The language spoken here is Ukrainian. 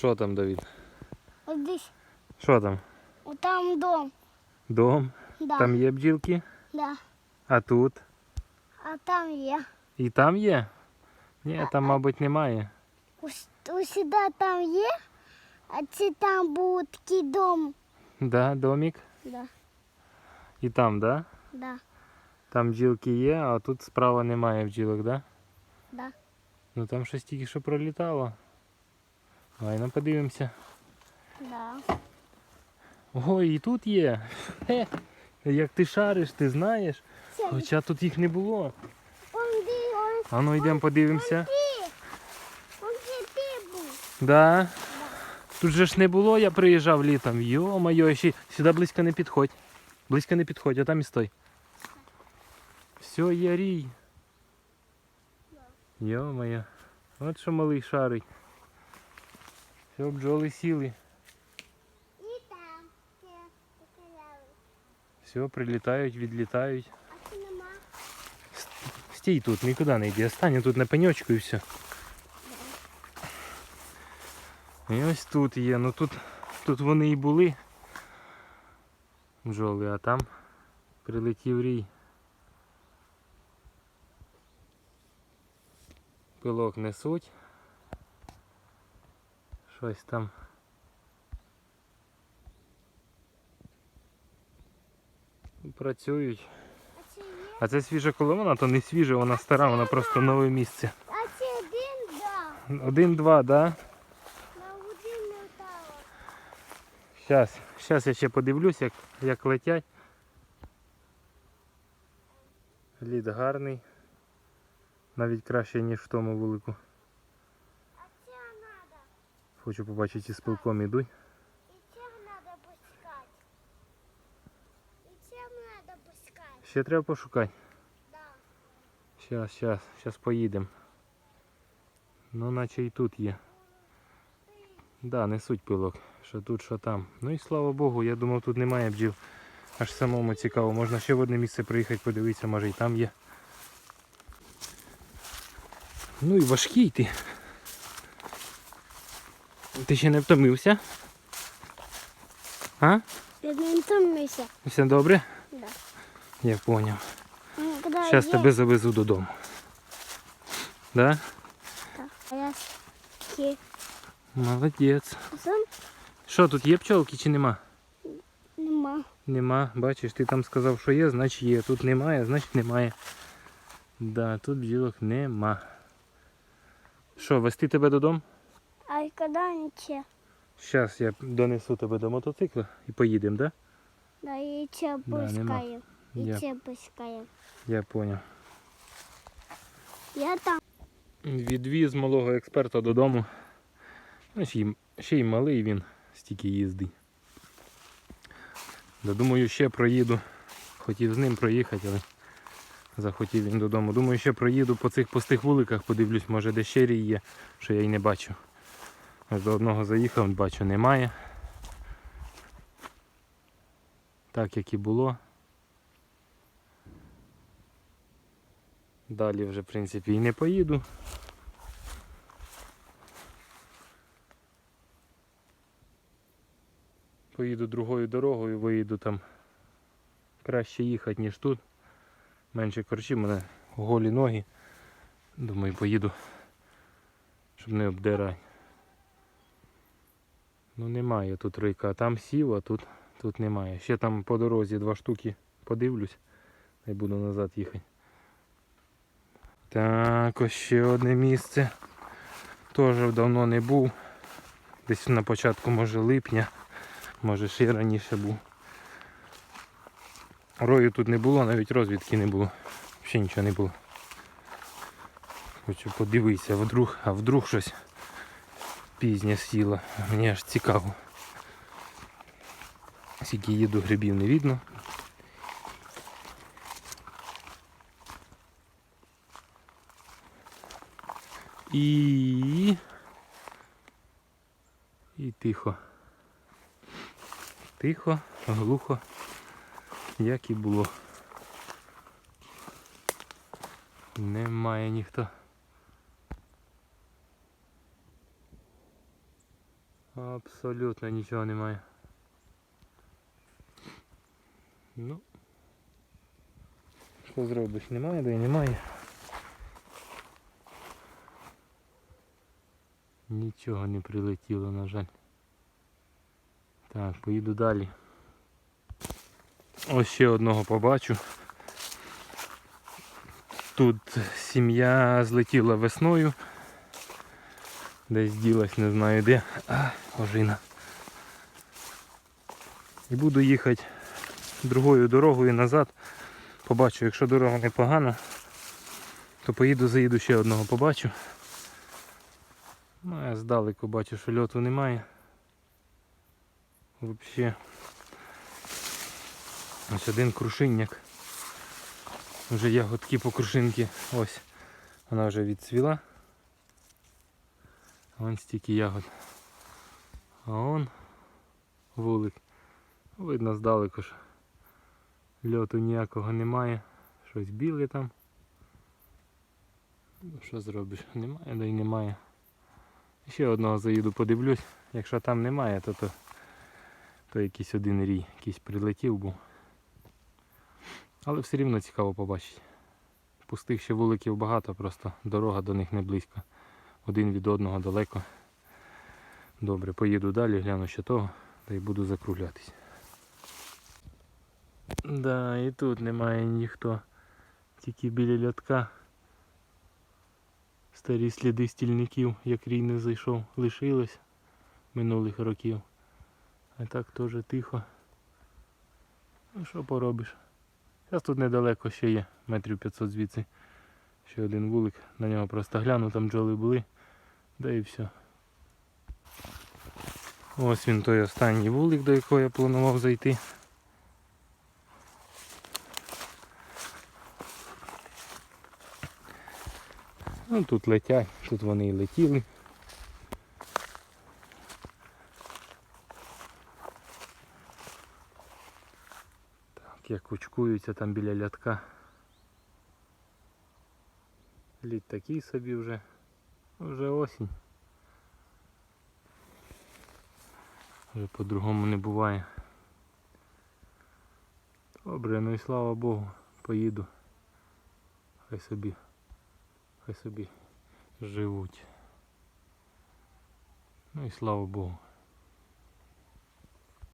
Що там, Давід? Ось десь. Що там? Там дом. Дом? Да. Там є бджілки? Да. А тут? А там є. І там є? Ні, там, мабуть, немає. Ус- Усюди там є, а це там був такий дом. Да, домик. Да. І там, да? Да. Там бджілки є, а тут справа немає бджілок, да? Да. Ну там щось тільки що пролітало. Давай ну подивимося. Да. Ой, і тут є. Хе. Як ти шариш, ти знаєш. Хоча тут їх не було. А ну йдемо подивимося. Да. Тут же ж не було, я приїжджав літом. Йо-моє, ще сюди близько не підходь. Близько не підходь, а там і стой. Все, є рій. Йо-моє. От що малий шарить. Все, бджоли сіли. І там. Все, прилітають, відлітають. А нема. Стій тут, нікуди не йди. Стань тут на пеньочку і все. І ось тут є. Ну тут, тут вони і були. Бджоли, а там прилетів рій. Пилок несуть. Щось там. Працюють. А це свіжа колона, то не свіжа, вона стара, вона просто нове місце. А це один, да. Один-два, да? На один. Щас, щас я ще подивлюсь, як, як летять. Лід гарний. Навіть краще, ніж в тому вулику. Хочу побачити, чи з пилком ідуть. І це надо пускати. І це надо пускати. Ще треба пошукати. Да. Щас, щас, щас поїдемо. Ну, наче і тут є. Да, несуть пилок. Що тут, що там. Ну і слава Богу, я думав, тут немає бджіл. Аж самому цікаво. Можна ще в одне місце приїхати, подивитися, може і там є. Ну і важкий ти. Ти ще не втомився? А? Я не втомився. Все добре? Да. Я. Коли Зараз є- тебе завезу додому. Да? Я Молодець. сам Що, тут є пчолки чи нема? нема. Нема. Бачиш, ти там сказав, що є, значить є. Тут немає, значить немає. Да, тут бджілок нема. Що, вести тебе додому? А коли ніче. Зараз я донесу тебе до мотоцикла і поїдемо, да? Да, і це Да, нема. І Я, це пускаю. я поняв. Я там. Відвіз малого експерта додому. Ну, ще, й, ще й малий він стільки їздить. Да, думаю, ще проїду. Хотів з ним проїхати, але захотів він додому. Думаю, ще проїду по цих пустих вуликах, подивлюсь, може де ще рій є, що я й не бачу. До одного заїхав, бачу, немає. Так як і було. Далі вже, в принципі, і не поїду. Поїду другою дорогою, виїду там. Краще їхати, ніж тут. Менше корчі, в мене голі ноги. Думаю, поїду, щоб не обдирати. Ну немає тут рейка, там сів, а тут, тут немає. Ще там по дорозі два штуки подивлюсь і буду назад їхати. Так, ось ще одне місце. Теж давно не був. Десь на початку, може, липня, може ще раніше був. Рою тут не було, навіть розвідки не було. Взагалі нічого не було. Хочу подивитися, вдруг, а вдруг щось пізнє сіло. Мені аж цікаво. Скільки їду грибів не видно. І... І тихо. Тихо, глухо, як і було. Немає ніхто. Абсолютно нічого немає. Ну. Що зробиш? Немає, де й немає. Нічого не прилетіло, на жаль. Так, поїду далі. Ось ще одного побачу. Тут сім'я злетіла весною. Десь ділась, не знаю де. А, ожина. І буду їхати другою дорогою назад. Побачу, якщо дорога непогана, то поїду, заїду ще одного побачу. Ну, я здалеку бачу, що льоту немає. Взагалі. Ось один крушинняк. Вже ягодки по крушинки. Ось. Вона вже відцвіла. Вон стільки ягод. А он вулик. Видно здалеку ж. Льоту ніякого немає. Щось біле там. Ну, Що зробиш? Немає, да й немає. Ще одного заїду подивлюсь. Якщо там немає, то, то, то якийсь один рій, якийсь прилетів був. Але все рівно цікаво побачити. Пустих ще вуликів багато, просто дорога до них не близько. Один від одного далеко. Добре, поїду далі, гляну ще того, та й буду закруглятись. Да, і тут немає ніхто. Тільки біля лятка. Старі сліди стільників, як рій не зайшов, лишилось минулих років. А так теж тихо. Ну що поробиш? Зараз тут недалеко ще є, метрів 500 звідси. Ще один вулик, на нього просто гляну, там бджоли були. Да і все. Ось він той останній вулик, до якого я планував зайти. Ну тут летять, тут вони і летіли. Так, як кучкуються там біля лятка. Лід такий собі вже. Вже осінь. Вже по-другому не буває. Добре, ну і слава Богу, поїду. Хай собі, хай собі живуть. Ну і слава Богу.